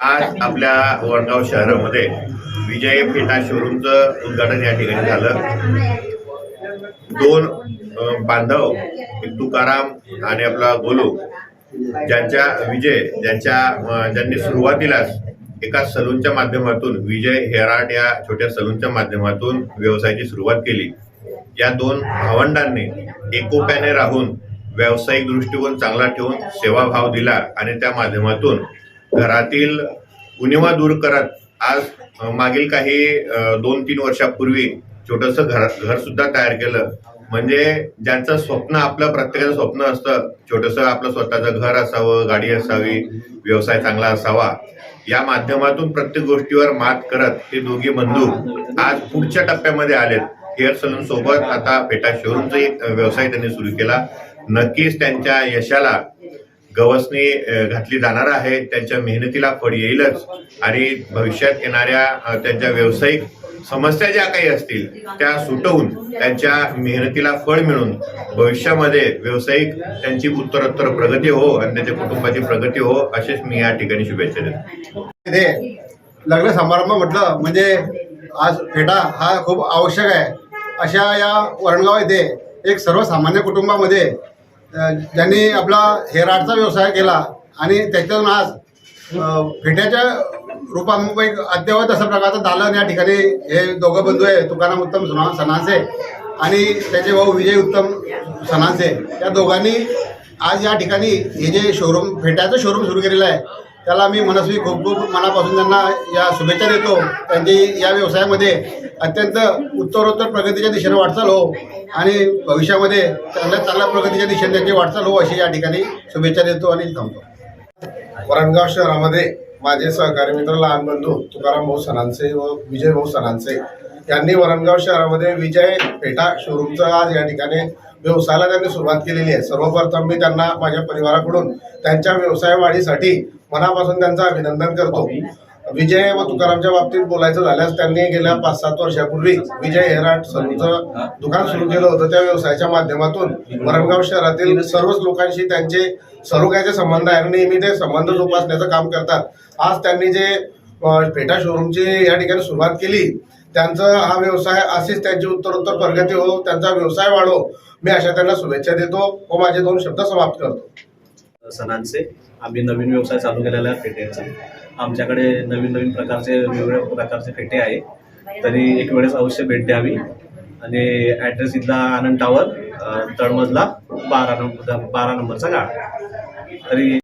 आज आपल्या वडगाव शहरामध्ये विजय फेटा शोरूमचं उद्घाटन या ठिकाणी झालं. दोन बांधव एक तुकाराम आणि आपला गोलू ज्यांच्या विजय ज्यांच्या ज्यांनी सुरुवातीलाच एका सलूनच्या माध्यमातून विजय हेराट या छोट्या सलूनच्या माध्यमातून व्यवसायाची सुरुवात केली. या दोन भावंडांनी एकोप्याने राहून व्यावसायिक दृष्टिकोन चांगला ठेवून सेवाभाव दिला आणि त्या माध्यमातून घरातील उणिवा दूर करत आज मागील काही दोन तीन वर्षापूर्वी छोटंसं घर घर सुद्धा तयार केलं. म्हणजे ज्यांचं स्वप्न आपलं प्रत्येकाचं स्वप्न असतं छोटंसं आपलं स्वतःचं घर असावं गाडी असावी व्यवसाय चांगला असावा या माध्यमातून प्रत्येक गोष्टीवर मात करत ते दोघे बंधू आज पुढच्या टप्प्यामध्ये आलेत. हेअर सलून सोबत आता फेटा शोरूमचा एक व्यवसाय त्यांनी सुरू केला. नक्कीच त्यांच्या यशाला गवसणी घातली जाणार आहे. त्यांच्या मेहनतीला फळ येईलच. आणि भविष्यात येणाऱ्या त्यांच्या व्यावसायिक समस्या ज्या काही असतील त्या सुटवून त्यांच्या मेहनतीला फळ मिळून भविष्यामध्ये व्यावसायिक त्यांची उत्तरोत्तर प्रगती हो आणि त्यांच्या कुटुंबाची प्रगती हो असेच मी या ठिकाणी शुभेच्छा देतो. लग्न समारंभ म्हटलं म्हणजे आज फेटा हा खूप आवश्यक आहे. अशा या वरणगाव येथे एक सर्वसामान्य कुटुंबामध्ये ज्यांनी आपला हेराडचा व्यवसाय केला आणि त्याच्यातून आज फेट्याच्या रूपामध्ये एक अद्ययावत अशा प्रकारचं दालन या ठिकाणी हे दोघं बंधू आहे तुकाराम उत्तम सुना सणांचे आणि त्याचे भाऊ विजय उत्तम सणांचे या दोघांनी आज या ठिकाणी हे जे शोरूम फेट्याचं शोरूम सुरू केलेलं आहे त्याला मी मनस्वी खूप खूप मनापासून त्यांना या शुभेच्छा देतो. त्यांची या व्यवसायामध्ये अत्यंत उत्तरोत्तर प्रगतीच्या दिशेने वाटचाल हो आणि भविष्यामध्ये चांगल्या चांगल्या प्रगतीच्या दिशेने त्यांची वाटचाल हो अशी या ठिकाणी शुभेच्छा देतो आणि थांबतो. वरणगाव शहरामध्ये माझे सहकारी मित्र लहान बंधू तुकाराम भाऊ सणांचे व विजय भाऊ सणांचे यांनी वरणगाव शहरामध्ये विजय पेटा शोरूमचा आज या ठिकाणी व्यवसायाला त्यांनी सुरुवात केलेली आहे. सर्वप्रथम मी त्यांना माझ्या परिवाराकडून त्यांच्या व्यवसाय वाढीसाठी मनापासून त्यांचं अभिनंदन करतो. विजय व तुकारामच्या बाबतीत बोलायचं झाल्यास त्यांनी गेल्या पाच सात वर्षापूर्वी विजय हेराट सलूनचं दुकान सुरू केलं होतं. त्या व्यवसायाच्या माध्यमातून वरणगाव शहरातील सर्वच लोकांशी त्यांचे सरोग्याचे संबंध आहे आणि नेहमी ते संबंध जोपासण्याचं काम करतात. आज त्यांनी जे पेटा शोरूमची या ठिकाणी सुरुवात केली त्यांचा हा व्यवसाय अशीच त्यांची उत्तरोत्तर प्रगती हो त्यांचा व्यवसाय वाढो. मी अशा त्यांना शुभेच्छा देतो व माझे दोन शब्द समाप्त करतो. सणांचे. आम्ही नवीन व्यवसाय चालू केलेला आहे फेट्यांचा आमच्याकडे नवीन नवीन प्रकारचे वेगवेगळ्या प्रकारचे फेटे आहे. तरी एक वेळेस अवश्य भेट द्यावी. आणि ॲड्रेस इथला आनंद टावर तळमजला बारा नंबर बारा नंबरचा गाड. तरी